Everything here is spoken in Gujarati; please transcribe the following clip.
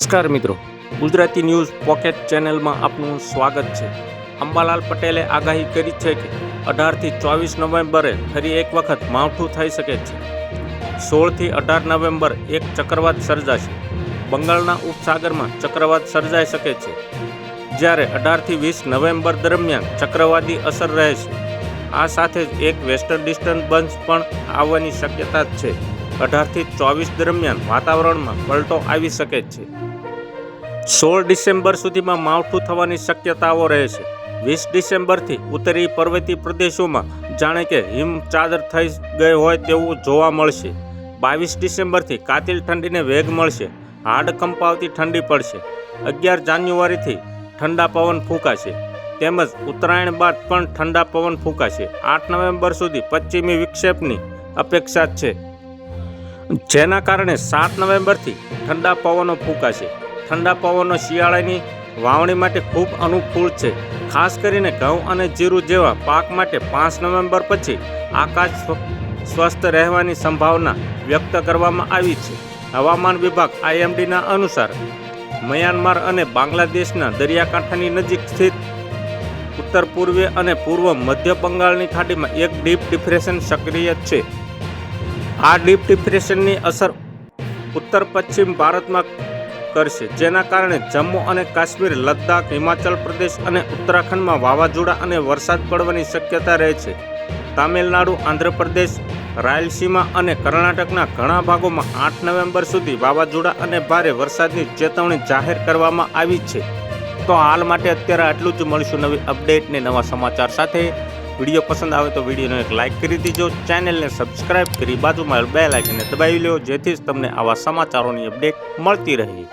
નમસ્કાર મિત્રો. ગુજરાતી ન્યૂઝ પોકેટ ચેનલમાં આપનું સ્વાગત છે. અંબાલાલ પટેલે આગાહી કરી છે કે અઢારથી ચોવીસ નવેમ્બરે ફરી એક વખત માવઠું થઈ શકે છે. સોળથી અઢાર નવેમ્બર એક ચક્રવાત સર્જાશે. બંગાળના ઉપસાગરમાં ચક્રવાત સર્જાઈ શકે છે. જ્યારે અઢારથી વીસ નવેમ્બર દરમિયાન ચક્રવાતી અસર રહેશે. આ સાથે જ એક વેસ્ટર્ન ડિસ્ટર્બન્સ પણ આવવાની શક્યતા છે. અઢારથી ચોવીસ દરમિયાન વાતાવરણમાં પલટો આવી શકે છે. સોળ ડિસેમ્બર સુધીમાં માવઠું થવાની શક્યતાઓ રહેશે વીસ ડિસેમ્બરથી ઉત્તરી પર્વતીય પ્રદેશોમાં જાણે કે હિમચાદર થઈ ગઈ હોય તેવું જોવા મળશે. બાવીસ ડિસેમ્બરથી કાતિલ ઠંડીને વેગ મળશે. હાડ કંપાવતી ઠંડી પડશે. અગિયાર જાન્યુઆરીથી ઠંડા પવન ફૂંકાશે. તેમજ ઉત્તરાયણ બાદ પણ ઠંડા પવન ફૂંકાશે. આઠ નવેમ્બર સુધી પશ્ચિમી વિક્ષેપની અપેક્ષા છે. જેના કારણે સાત નવેમ્બરથી ઠંડા પવનો ફૂંકાશે. ઠંડા પવનો શિયાળાની વાવણી માટે ખૂબ અનુકૂળ છે. ખાસ કરીને ઘઉં અને જીરું જેવા પાક માટે પાંચ નવેમ્બર પછી આકાશ સ્વ- સ્વસ્થ રહેવાની સંભાવના વ્યક્ત કરવામાં આવી છે. હવામાન વિભાગ આઈએમડીના અનુસાર મ્યાનમાર અને બાંગ્લાદેશના દરિયાકાંઠાની નજીક સ્થિત ઉત્તર પૂર્વે અને પૂર્વ મધ્ય બંગાળની ખાડીમાં એક ડીપ ડિપ્રેશન સક્રિય છે. આ ડીપ ડિપ્રેશનની અસર ઉત્તર પશ્ચિમ ભારતમાં કરશે. જેના કારણે જમ્મુ અને કાશ્મીર, લદ્દાખ, હિમાચલ પ્રદેશ અને ઉત્તરાખંડમાં વાવાઝોડા અને વરસાદ પડવાની શક્યતા રહે છે. તામિલનાડુ, આંધ્રપ્રદેશ, રાયલસીમા અને કર્ણાટકના ઘણા ભાગોમાં આઠ નવેમ્બર સુધી વાવાઝોડા અને ભારે વરસાદની ચેતવણી જાહેર કરવામાં આવી છે. તો હાલ માટે અત્યારે આટલું જ. મળીશું નવી અપડેટ ને નવા સમાચાર સાથે. વીડિયો પસંદ આવે તો વિડીયોને એક લાઇક કરી દીજો, ચેનલને સબસ્ક્રાઇબ કરી બાજુમાં બે લાઇકને દબાવી લો જેથી જ તમને આવા સમાચારોની અપડેટ મળતી રહે.